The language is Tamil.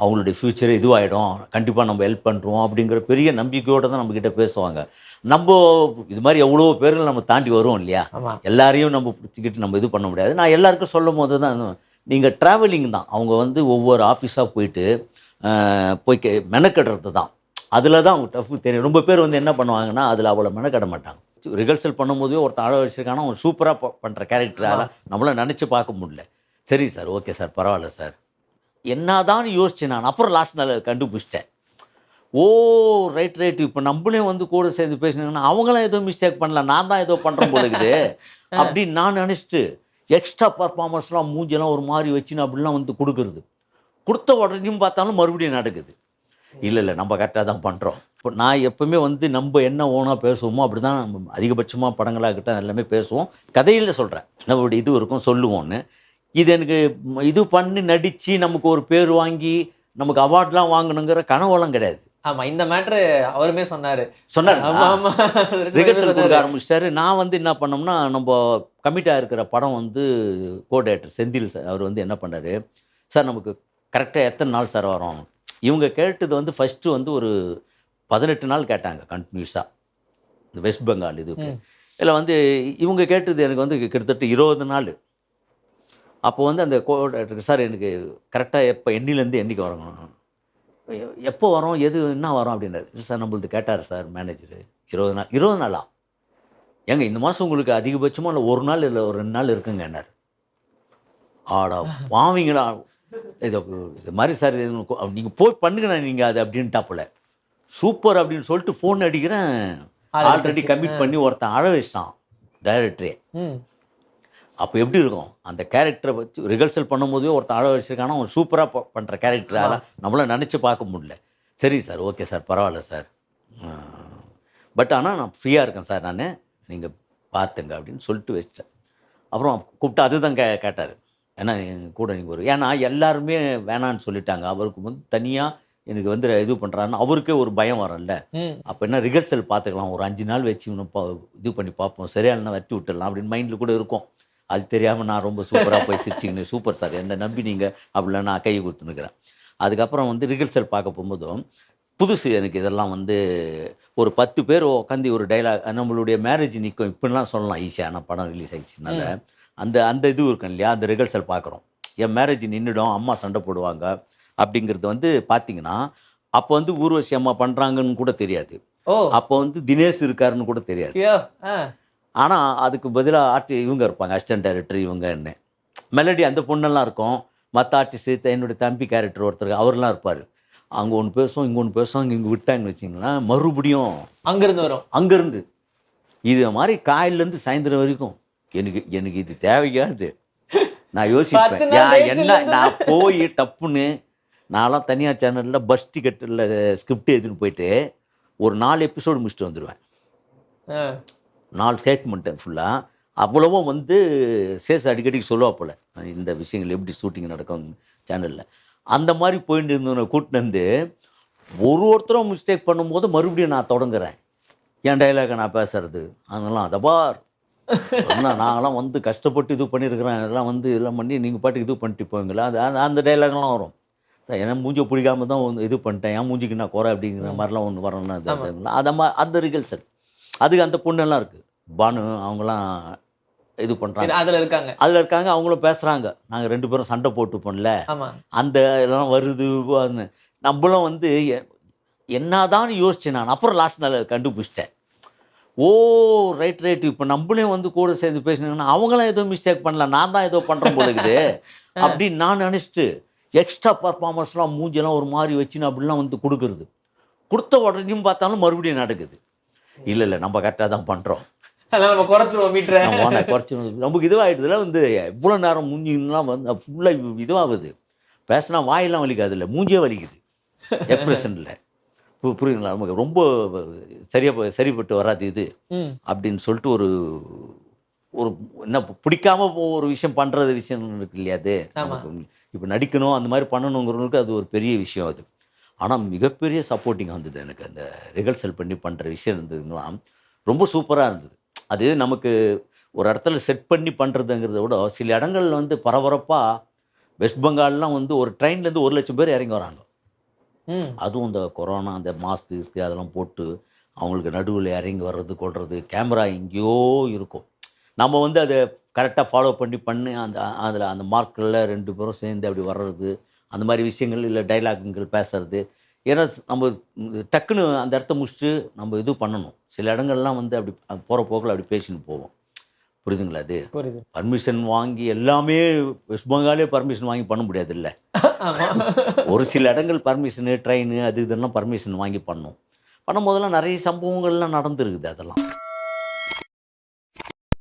அவங்களுடைய ஃப்யூச்சர் இதுவாகிடும் கண்டிப்பாக நம்ம ஹெல்ப் பண்ணுறோம் அப்படிங்கிற பெரிய நம்பிக்கையோடு தான் நம்மக்கிட்ட பேசுவாங்க. நம்ம இது மாதிரி எவ்வளோ பேர்கள் நம்ம தாண்டி வருவோம் இல்லையா? எல்லாரையும் நம்ம பிடிச்சிக்கிட்டு நம்ம இது பண்ண முடியாது. நான் எல்லாருக்கும் சொல்லும் போது தான் நீங்கள் ட்ராவலிங் தான். அவங்க வந்து ஒவ்வொரு ஆஃபீஸாக போயிட்டு போய் கே மெனக்கெடுறது தான். அதில் தான் அவங்க டஃப் தெரியும். ரொம்ப பேர் வந்து என்ன பண்ணுவாங்கன்னா அதில் அவ்வளோ மெனக்கெட மாட்டாங்க. ரிஹர்சல் பண்ணும்போதே ஒருத்தன் அழ வச்சிருக்கானா அவன் சூப்பராக பண்ணுற கேரக்டரால் நம்மளால நினச்சி பார்க்க முடியல. சரி சார் ஓகே சார் பரவாயில்ல சார். என்னதான் யோசிச்சேன் நான் அப்புறம் லாஸ்ட் நாள் கண்டுபிடிச்சிட்டேன். ஓ ரைட் ரைட் இப்போ நம்மளே வந்து கூட சேர்ந்து பேசினாங்கன்னா அவங்களாம் ஏதோ மிஸ்டேக் பண்ணல நான் தான் ஏதோ பண்ணுறேன் போல இருக்குது அப்படின்னு நான் நினச்சிட்டு எக்ஸ்ட்ரா பர்ஃபார்மன்ஸ்லாம் மூஞ்செல்லாம் ஒரு மாதிரி வச்சுன்னு அப்படிலாம் வந்து கொடுக்குறது. கொடுத்த உடனேயும் பார்த்தாலும் மறுபடியும் நடக்குது. இல்லை இல்லை நம்ம கரெக்டாக தான் பண்ணுறோம் இப்போ நான் எப்பவுமே வந்து நம்ம என்ன ஓனாக பேசுவோமோ அப்படி தான் நம்ம அதிகபட்சமாக படங்களாகட்டும் எல்லாமே பேசுவோம். கதையில் சொல்கிறேன் நம்மளுடைய இது இருக்கும் சொல்லுவோன்னு இது எனக்கு இது பண்ணி நடித்து நமக்கு ஒரு பேர் வாங்கி நமக்கு அவார்ட்லாம் வாங்கணுங்கிற கனவெல்லாம் கிடையாது. ஆமா இந்த மேட்ரு அவருமே சொன்னாரு. சொன்னார். ரிகர்சல் கொடுக்க ஆரம்பிச்சிட்டாரு. நான் வந்து என்ன பண்ணோம்னா நம்ம கமிட்டாக இருக்கிற படம் வந்து கோ டேரக்டர் செந்தில் சார் அவர் வந்து என்ன பண்ணாரு? சார் நமக்கு கரெக்டாக எத்தனை நாள் சார் வரும்? இவங்க கேட்டது வந்து ஃபஸ்ட்டு வந்து ஒரு பதினெட்டு நாள் கேட்டாங்க கண்டினியூஸாக இந்த வெஸ்ட் பெங்கால் இதுக்கு. இதில் வந்து இவங்க கேட்டது எனக்கு வந்து கிட்டத்தட்ட இருபது நாள். அப்போ வந்து அந்த கோ டேரக்டர் சார் எனக்கு கரெக்டாக எப்போ எண்ணிலேருந்து எண்ணிக்கை வரணும் எப்போ வரோம்? எது என்ன வரோம் அப்படின்னாரு சார் நம்மளது கேட்டார் சார் மேனேஜரு இருபது நாள் இருபது நாளா? ஏங்க இந்த மாதம் உங்களுக்கு அதிகபட்சமாக இல்லை ஒரு நாள் இல்லை ஒரு ரெண்டு நாள் இருக்குங்கன்னார் ஆடா வாவீங்களா இது இது மாதிரி சார் நீங்கள் போய் பண்ணுங்கண்ணா நீங்கள் அது அப்படின்ட்டாப்புல சூப்பர் அப்படின்னு சொல்லிட்டு ஃபோன் அடிக்கிறேன். ஆல்ரெடி கமிட் பண்ணி ஒருத்தன் அழ வச்சிட்டான் டைரக்டரே அப்போ எப்படி இருக்கும்? அந்த கேரக்டரை வச்சு ரிஹர்சல் பண்ணும்போதே ஒருத்தன் அழ வச்சிருக்கானா அவன் சூப்பராக பண்ணுற கேரக்டரால் நம்மளால நினச்சி பார்க்க முடியல. சரி சார் ஓகே சார் பரவாயில்ல சார் பட் ஆனால் நான் ஃப்ரீயாக இருக்கேன் சார் நான். நீங்கள் பார்த்துங்க அப்படின்னு சொல்லிட்டு வச்சிட்டேன். அப்புறம் கூப்பிட்டு அதுதான் கே கேட்டார். ஏன்னா எங்க கூட நீங்கள் ஒரு ஏன்னா எல்லாருமே வேணான்னு சொல்லிட்டாங்க. அவருக்கு வந்து தனியாக எனக்கு வந்து இது பண்ணுறாருன்னு அவருக்கே ஒரு பயம் வரும்ல. ம். அப்போ என்ன ரிஹர்சல் பார்த்துக்கலாம் ஒரு அஞ்சு நாள் வச்சு இன்னும் பா இது பண்ணி பார்ப்போம். சரியான வெட்டி விட்டுடலாம் அப்படின்னு மைண்டில் கூட இருக்கும். அது தெரியாமல் நான் ரொம்ப சூப்பராக போய் சிரிச்சிங்கன்னு சூப்பர் சார் என்னை நம்பி நீங்கள் அப்படிலாம் நான் கை கொடுத்துனுக்கிறேன் அதுக்கப்புறம் வந்து ரிஹர்சல் பார்க்க போகும்போதும் புதுசு எனக்கு இதெல்லாம் வந்து ஒரு பத்து பேர் உட்காந்து ஒரு டைலாக் நம்மளுடைய மேரேஜ் நிற்கும் இப்படிலாம் சொல்லலாம். ஈஸியாக ஆனால் படம் ரிலீஸ் ஆயிடுச்சுனால அந்த அந்த இது இருக்கும் இல்லையா? அந்த ரிஹர்சல் பார்க்குறோம். என் மேரேஜ் நின்றுடும் அம்மா சண்டை போடுவாங்க அப்படிங்கிறது வந்து பார்த்தீங்கன்னா அப்போ வந்து ஊர்வசி அம்மா பண்ணுறாங்கன்னு கூட தெரியாது. ஓ. அப்போ வந்து தினேஷ் இருக்காருன்னு கூட தெரியாது. ஆனால் அதுக்கு பதிலாக ஆர்டி இவங்க இருப்பாங்க அசிஸ்டன்ட் டைரக்டர் இவங்க என்ன மெலடி அந்த பொண்ணெல்லாம் இருக்கும். மற்ற ஆர்டிஸ்ட் என்னுடைய தம்பி கேரக்டர் ஒருத்தர் அவர்லாம் இருப்பார். அங்கே ஒன்று பேசுவோம் இங்கே ஒன்று பேசுவோம் இங்கே விட்டாங்கன்னு வச்சிங்களேன் மறுபடியும் அங்கிருந்து வரும். அங்கேருந்து. இது மாதிரி காலையிலேருந்து சாயந்தரம் வரைக்கும். எனக்கு எனக்கு இது தேவையாது நான் யோசிப்பேன். என்ன நான் போய் டப்புன்னு நான்லாம் தனியார் சேனலில் பஸ் டிக்கெட்டில் ஸ்கிரிப்ட் எடுத்துன்னு போயிட்டு ஒரு நாலு எபிசோடு முடிச்சுட்டு வந்துடுவேன். நாலு ஸ்டேட்மெண்ட்டு ஃபுல்லாக அவ்வளவும் வந்து சேஸ் அடிக்கடி சொல்லுவா போல். இந்த விஷயங்கள் எப்படி ஷூட்டிங் நடக்கும் சேனலில் அந்த மாதிரி போயிட்டு இருந்தவனை கூட்டின்னு வந்து ஒரு ஒருத்தரும் மிஸ்டேக் பண்ணும்போது மறுபடியும் நான் தொடங்குறேன். என் டைலாகை நான் பேசுறது. அதெல்லாம் அதை பார். என்ன நாங்களாம் வந்து கஷ்டப்பட்டு இது பண்ணியிருக்கிறேன் இதெல்லாம் வந்து இதெல்லாம் பண்ணி நீங்கள் பாட்டுக்கு இது பண்ணிட்டு போவீங்களா? அது அந்த- அந்த டைலாக்லாம் வரும். ஏன்னா மூஞ்ச பிடிக்காம தான் வந்து இது பண்ணிட்டேன். என் மூஞ்சிக்கு நான் குறை அப்படிங்கிற மாதிரிலாம் ஒன்று வரணும். அது அது- அந்த மாதிரி அந்த ரிகல்சல் அதுக்கு அந்த பொண்ணெல்லாம் இருக்குது பானு அவங்களாம் இது பண்ணுறாங்க அதுல இருக்காங்க. அதில் இருக்காங்க அவங்களும் பேசுகிறாங்க நாங்கள் ரெண்டு பேரும் சண்டை போட்டு பண்ணல அந்த இதெல்லாம் வருது. நம்மளும் வந்து என்னதான் யோசிச்சேன் நான் அப்புறம் லாஸ்ட் நாள் கண்டுபிடிச்சிட்டேன். ஓ ரைட் ரைட் இப்போ நம்மளே வந்து கூட சேர்ந்து பேசினாங்கன்னா அவங்களாம் ஏதோ மிஸ்டேக் பண்ணல நான் தான் ஏதோ பண்ணுறேன் போல இருக்குது அப்படின்னு நான் நினச்சிட்டு எக்ஸ்ட்ரா பர்ஃபார்மன்ஸ்லாம் மூஞ்செல்லாம் ஒரு மாதிரி வச்சுன்னு அப்படிலாம் வந்து கொடுக்குறது. கொடுத்த உடனேயும் பார்த்தாலும் மறுபடியும் நடக்குது. இல்லை இல்லை நம்ம கரெக்டாக தான் பண்ணுறோம் நம்ம குறைச்சிருவோம் மீட்டரை குறைச்சி நமக்கு இதுவாகிடுதுல வந்து இவ்வளோ நேரம் மூஞ்சிலாம் வந்து ஃபுல்லாக இதுவாகுது. பேசினா வாயெல்லாம் வலிக்காது இல்லை மூஞ்சே வலிக்குது. எக்ஸ்பிரஷனில் புரியுதுங்களா? நமக்கு ரொம்ப சரியாக சரிப்பட்டு வராது இது. அப்படின்னு சொல்லிட்டு ஒரு ஒரு என்ன பிடிக்காம ஒரு விஷயம் பண்ணுறது விஷயம் இருக்கு இல்லையா அது. இப்போ நடிக்கணும் அந்த மாதிரி பண்ணணுங்கிறவங்களுக்கு அது ஒரு பெரிய விஷயம் அது. ஆனால் மிகப்பெரிய சப்போர்ட்டிங் வந்தது எனக்கு. அந்த ரிஹர்சல் பண்ணி பண்ணுற விஷயம் இருந்ததுங்களாம். ரொம்ப சூப்பராக இருந்தது. அது நமக்கு ஒரு இடத்துல செட் பண்ணி பண்ணுறதுங்கிறத விட சில இடங்கள்ல வந்து பரபரப்பாக வெஸ்ட் பெங்கால்லாம் வந்து ஒரு ட்ரெயின்லேருந்து ஒரு லட்சம் பேர் இறங்கி வராங்க. அதுவும் இந்த கொரோனா அந்த மாஸ்க் கிஸ்க்கு அதெல்லாம் போட்டு அவங்களுக்கு நடுவில் இறங்கி வர்றது கொள்வது கேமரா எங்கேயோ இருக்கும். நம்ம வந்து அதை கரெக்டாக ஃபாலோ பண்ணி பண்ணி அந்த அதில் அந்த மார்க்கில் ரெண்டு பேரும் சேர்ந்து அப்படி வர்றது அந்த மாதிரி விஷயங்கள் இல்லை டைலாக்குங்கள் பேசுறது. ஏன்னா நம்ம டக்குன்னு அந்த இடத்த முடிச்சுட்டு நம்ம இது பண்ணணும். சில இடங்கள்லாம் வந்து அப்படி போகிற போக்கில் அப்படி பேசின்னு போவோம். புரியுதுங்களா அது பர்மிஷன் வாங்கி எல்லாமே வெஸ்ட் பெங்காலே பர்மிஷன் வாங்கி பண்ண முடியாது இல்லை ஒரு சில இடங்கள் பர்மிஷனு ட்ரெயின் அது இதெல்லாம் பர்மிஷன் வாங்கி பண்ணோம். பண்ணும் போதெல்லாம் நிறைய சம்பவங்கள்லாம் நடந்துருக்குது அதெல்லாம்.